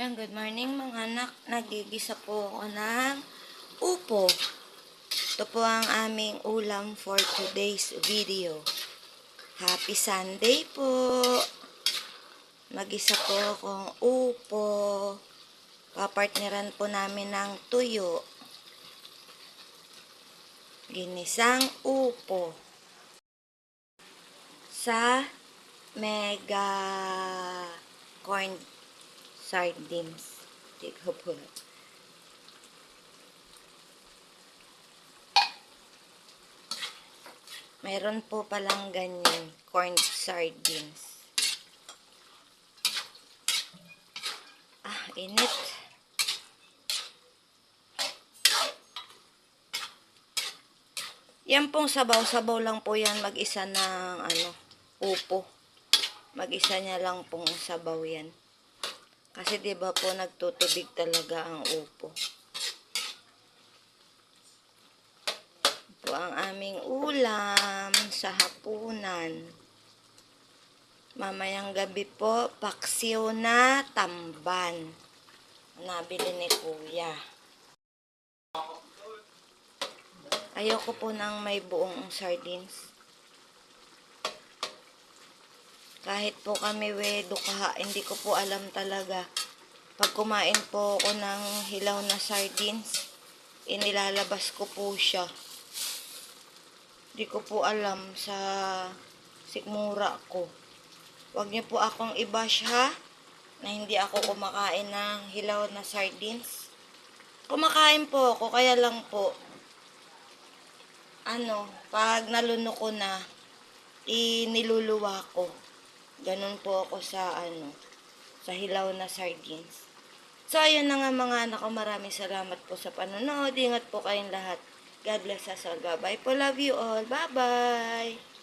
Yan, good morning mga anak. Nagigisa po ako ng upo. Ito po ang aming ulam for today's video. Happy Sunday po! Magisa po akong upo. Papartneran po namin ng tuyo. Ginisang upo. Sa mega corn sardines. Di ko po. Mayroon po palang ganyan, corn sardines. Ah, init. Yan pong sabaw-sabaw lang po yan mag-isa ng ano, upo. Mag-isa niya lang pong sabaw yan. Kasi 'di ba po nagtutubig talaga ang upo. Po ang aming ulam sa hapunan. Mamayang gabi po, paksiw na tamban. Nabili ni Kuya. Ayoko po ng may buong sardines. Kahit po kami wedo kaha, hindi ko po alam talaga. Pag kumain po ako ng hilaw na sardines, inilalabas ko po siya. Hindi ko po alam sa sikmura ko. Huwag niyo po akong i-bash ha, na hindi ako kumakain ng hilaw na sardines. Kumakain po ako, kaya lang po, ano, pag naluno ko na, iniluluwa ko. Ganun po ako sa ano, sa hilaw na sardines. So, ayun na nga mga anak ko. Maraming salamat po sa panonood. Ingat po kayong lahat. God bless us all. Bye-bye po. Love you all. Bye-bye.